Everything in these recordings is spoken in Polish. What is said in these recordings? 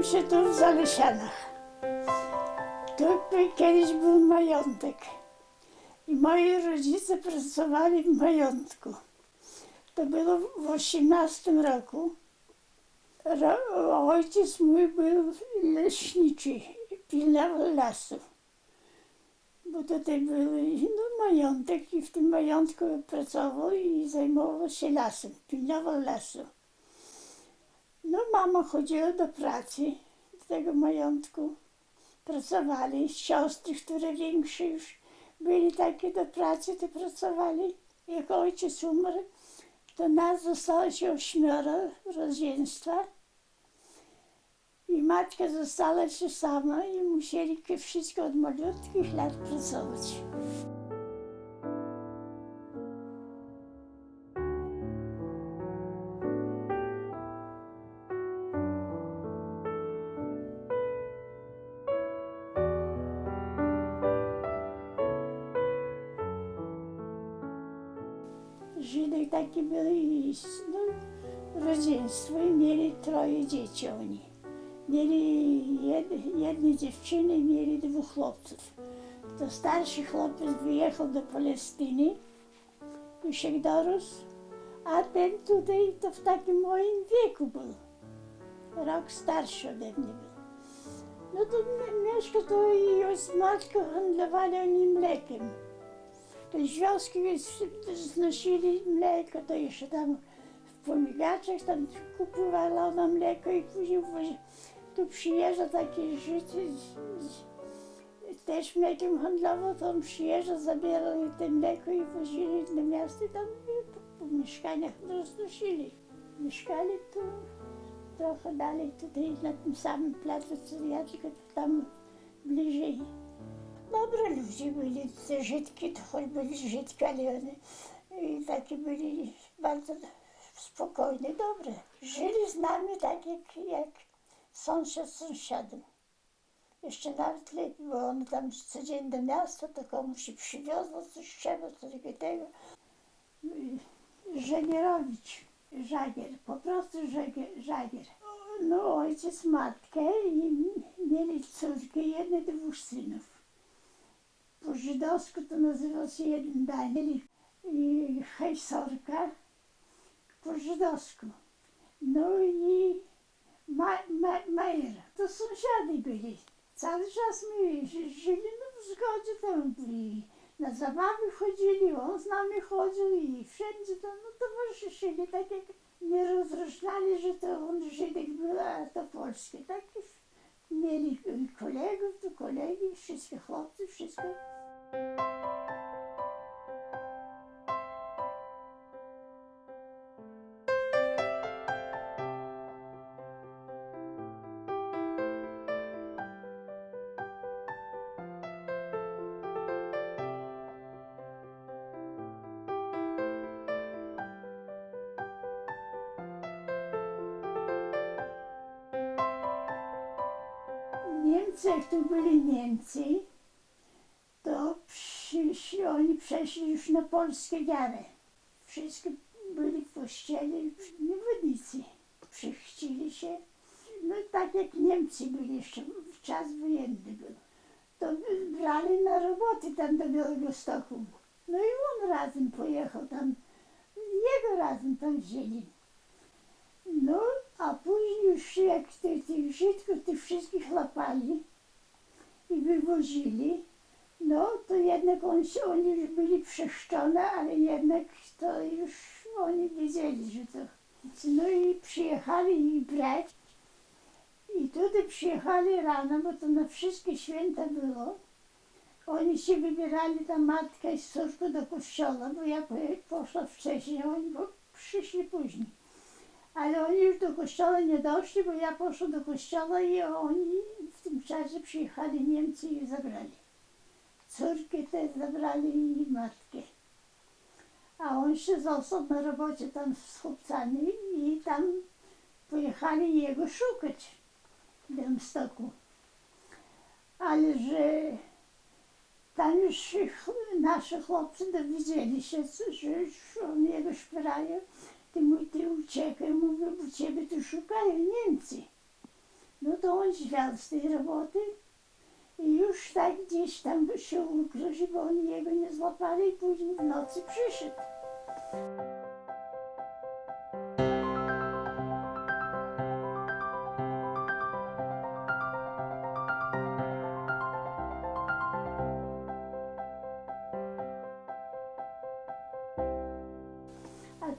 Urodziłam się tu w Zalesianach. Tu kiedyś był majątek. I moi rodzice pracowali w majątku. To było w 18 roku. Ro- ojciec mój był leśniczy, pilnował lasu. Bo tutaj był no, majątek i w tym majątku pracował i zajmował się lasem, pilnował lasu. No mama chodziła do pracy, do tego majątku. Pracowali, siostry, które większe już byli takie do pracy, to pracowali. Jak ojciec umarł, to nas zostało się ośmioro rodzeństwa. I matka została się sama i musieli wszystko od malutkich lat pracować. I mieli troje dzieci oni. Mieli jed, jedne dziewczyny i mieli dwóch chłopców. To starszy chłopiec wyjechał do Palestyny, już się dorósł, a ten tutaj to w takim moim wieku był. Rok starszy ode mnie był. No to mi- mieszkał to i z matką handlowali oni mlekiem. Związki znosili mleko, to jeszcze tam w pomigaczach tam kupowano mleko i później tu przyjeżdża takie życie, też mlekiem handlował, to on przyjeżdża, zabierali te mleko i wozili do miasta i tam po, po mieszkaniach roznosili. Mieszkali tu trochę dalej, tutaj na tym samym placu, co ja, tylko tam bliżej. Dobre ludzie byli, te Żydki, to choć byli Żydki, ale one i takie byli bardzo spokojne, dobre. Żyli z nami tak jak, jak sąsiad z sąsiadem. Jeszcze nawet lepiej, bo on tam codziennie do miasta, to komuś się przywiozło coś trzeba, coś takiego. Żegierowicz, żagier, po prostu żegier, żagier. No ojciec, matkę i mieli córkę, jedne dwóch synów. Po żydowsku to nazywał się jeden Daniel i hejsorka po żydowsku. No i ma, ma, Majer, to sąsiady byli. Cały czas my ży- żyli no w zgodzie tam byli. Na zabawy chodzili, on z nami chodził i wszędzie tam no, towarzyszyli, tak jak nie rozróżniali, że to on Żydek był, a to Polskie. Tak mieli kolegów, to kolegi, wszystkie chłopcy, wszystko. Tu byli Niemcy, to przyszli, oni przeszli już na polskie wiarę. Wszyscy byli w kościele, niewodnicy. Przychrzcili się. No tak jak Niemcy byli jeszcze, w czas wojenny był. To brali na roboty tam do Białegostoku. No i on razem pojechał tam, jego razem tam wzięli. No, a później już jak tych, tych Żydków, tych wszystkich łapali i wywozili, no to jednak on, oni już byli przeszczone, ale jednak to już oni wiedzieli, że to... No i przyjechali ich brać i tutaj przyjechali rano, bo to na wszystkie święta było. Oni się wybierali, ta matka i córką do kościoła, bo ja poszła wcześniej, oni przyszli później. Ale oni już do kościoła nie doszli, bo ja poszłam do kościoła i oni w tym czasie przyjechali Niemcy i zabrali. Córkę też zabrali i matkę. A on się został na robocie tam z chłopcami i tam pojechali jego szukać w Białymstoku. Ale że tam już nasi chłopcy dowiedzieli się, że on jego szperają. Ty ty uciekaj, mówię, bo ciebie tu szukają Niemcy. No to on śmiał z tej roboty i już tak gdzieś tam się ukrył, żeby oni jego nie złapali i później w nocy przyszedł.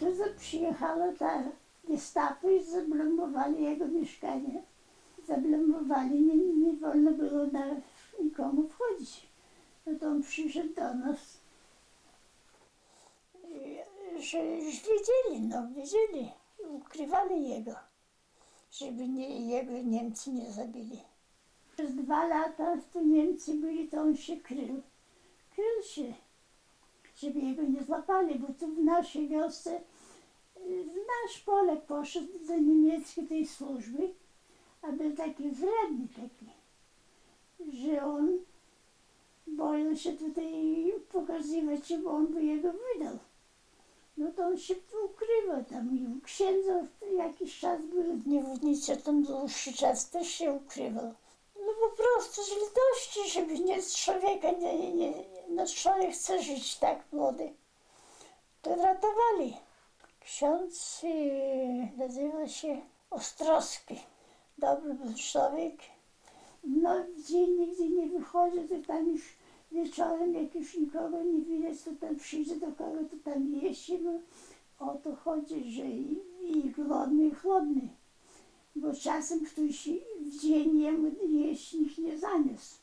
Za- przyjechała ta gestapo i zablokowali jego mieszkanie. Zablokowali, nie, nie wolno było na, nikomu wchodzić. No to on przyszedł do nas, że już wiedzieli, no wiedzieli, ukrywali jego, żeby nie, jego Niemcy nie zabili. Przez dwa lata tu Niemcy byli, to on się krył. Krył się żeby jego nie złapali, bo tu w naszej wiosce, nasz Polek poszedł do niemieckiej tej służby, a był taki wredny taki, że on boją się tutaj pokazywać, bo on by jego wydał. No to on się ukrywał tam i u księdza jakiś czas był niewodnicy, tam dłuższy czas też się ukrywał. No po prostu z litości, żeby nie z człowieka, nie, nie, nie, no człowiek chce żyć tak młody. To ratowali. Ksiądz y, nazywa się Ostrowski. Dobry był człowiek. No dzień nigdzie nie wychodzi, to tam już wieczorem, jak już nikogo nie widać, to tam przyjdzie do kogo, to tam jeść, bo o to chodzi, że i, i głodny, i chłodny bo czasem ktoś w dzień jemu jeść nikt nie zaniósł,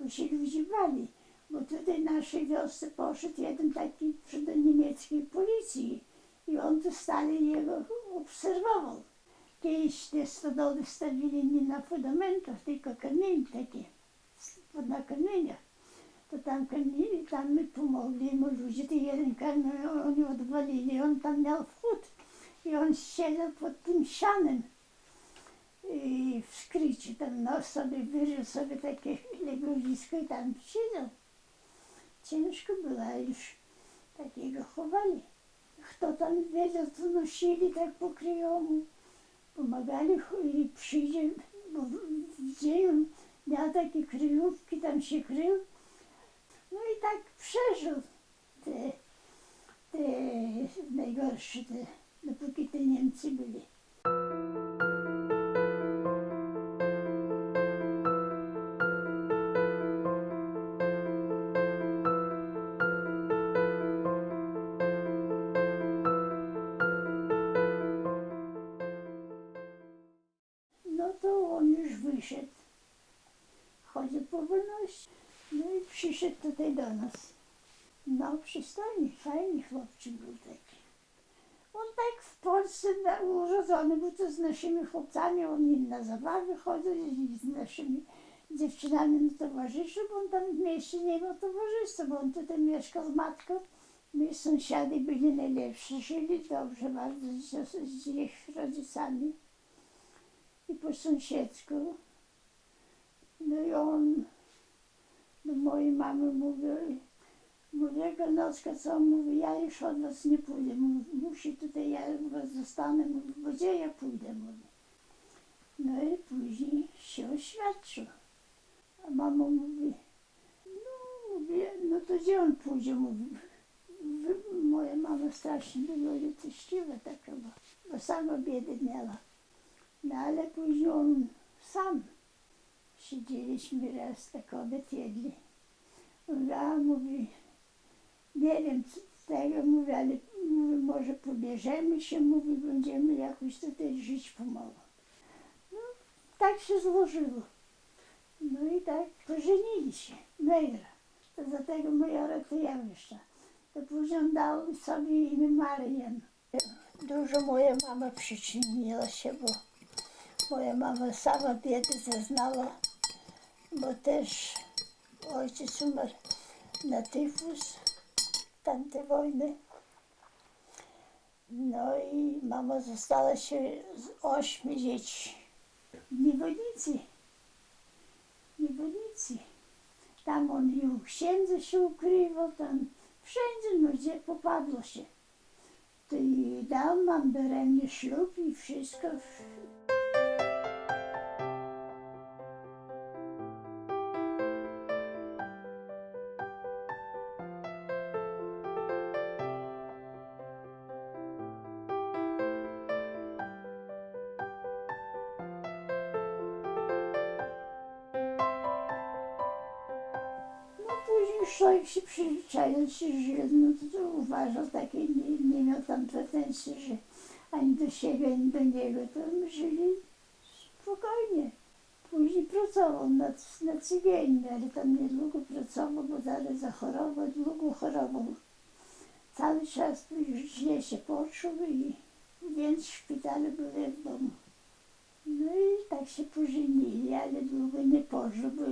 bo się ludzie bali. Bo tutaj naszej wiosce poszedł jeden taki do niemieckiej policji i on tu stale jego obserwował. Kiedyś te stodoły stawili nie na fundamentach, tylko kamień takie, na kamieniach. To tam kamienie, tam my pomogli mu ludzie, to jeden kamień oni odwalili, on tam miał wchód i on siedział pod tym sianem i w skrycie tam no sobie wyrył sobie takie legowisko i tam siedział. Ciężko było, już takiego chowali. Kto tam wiedział, co nosili, tak pokryło mu. Pomagali i przyjdzie, bo w- on miał takie kryjówki, tam się krył. No i tak przeżył te, te najgorsze, te, dopóki te Niemcy byli. Przyszedł tutaj do nas. No przystojny, fajny chłopczyk był taki. On tak w Polsce urodzony był to z naszymi chłopcami, on na zabawy chodził z naszymi dziewczynami na towarzyszył, bo on tam w mieście nie miał towarzystwa, bo on tutaj mieszkał z matką. My sąsiady byli najlepsi, żyli dobrze bardzo z, z ich rodzicami i po sąsiedzku. No i on do mojej mamy mówił, mówię, Ganocka, co mówi, ja już od was nie pójdę, mówi, musi tutaj, ja zostanę, mówi, bo gdzie ja pójdę, mówi. No i później się oświadczył. A mama mówi, no mówię, no to gdzie on pójdzie, mówi. Moja mama strasznie była litościwa taka, bo, bo sama biedy miała. No ale później on sam. Siedzieliśmy raz, tak obiad jedli. Mówi, a mówi, nie wiem co tego, mówi, ale może pobierzemy się, mówi, będziemy jakoś tutaj żyć pomału. No, tak się złożyło. No i tak pożenili się. Mejra. To dlatego moja to ja wyszła. To później dał sobie imię Marian. Dużo moja mama przyczyniła się, bo moja mama sama biedy zaznała, bo też ojciec umarł na tyfus tamte wojny. No i mama została się z ośmiu dzieci. W niewolnicy. Niewolnicy. Tam on i u księdza się ukrywał, tam wszędzie, no gdzie popadło się. To i dał mam daremnie ślub i wszystko. Człowiek się przyzwyczaił, się żył, no to, to uważał takie, nie, nie miał tam pretensji, że ani do siebie, ani do niego, to my żyli spokojnie. Później pracował na, na ale tam niedługo pracował, bo zaraz zachorował, długo chorował. Cały czas już źle się poczuł i więc w szpitalu byłem w domu. No i tak się pożenili, ale długo nie pożył, bo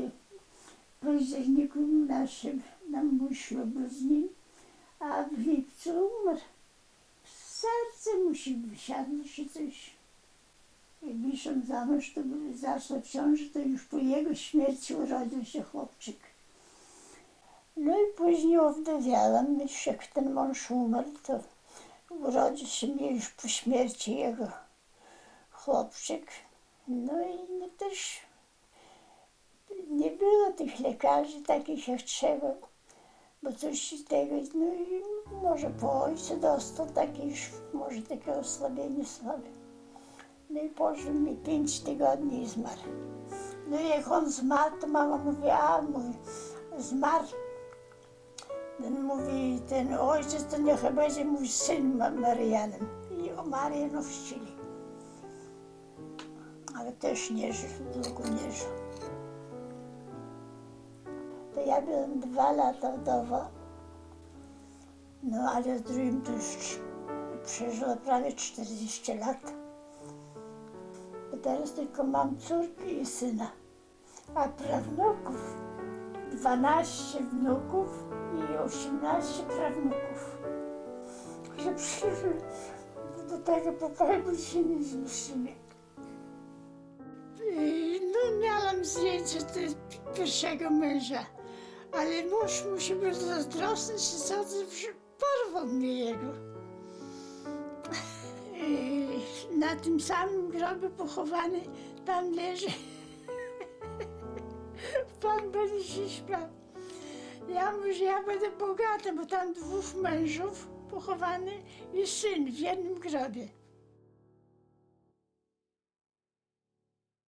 w październiku naszym, nam był ślub z nim, a w lipcu umarł. Serce musi wysiadnąć czy coś. Jak wyszłam za mąż, to zaszła w ciąży, to już po jego śmierci urodził się chłopczyk. No i później owdowiałam, już jak ten mąż umarł, to urodził się mi już po śmierci jego chłopczyk. No i no też nie było tych lekarzy takich jak trzeba, bo coś tego, no i może po ojcu dostał takie już, może takie osłabienie słabe. No i pożył mi pięć tygodni i zmarł. No i jak on zmarł, to mama mówi, a mówi, zmarł. Ten mówi, ten ojciec to niech będzie mój syn Ma- Marianem. I o Marię no chcieli. Ale też nie żył, długo nie żył. To ja byłem dwa lata wdowa. No ale z drugim to już przeżyła prawie 40 lat. Bo teraz tylko mam córkę i syna. A prawnuków 12 wnuków i 18 prawnuków. Że przyszły do tego pokoju, bo się nie zmieścimy. I, No miałam zdjęcie te pierwszego męża, ale mąż musi być zazdrosny, co, to że porwał mnie jego. Na tym samym grobie pochowany tam leży. Pan będzie się. Ja mówię, że ja będę bogata, bo tam dwóch mężów pochowany i syn w jednym grobie.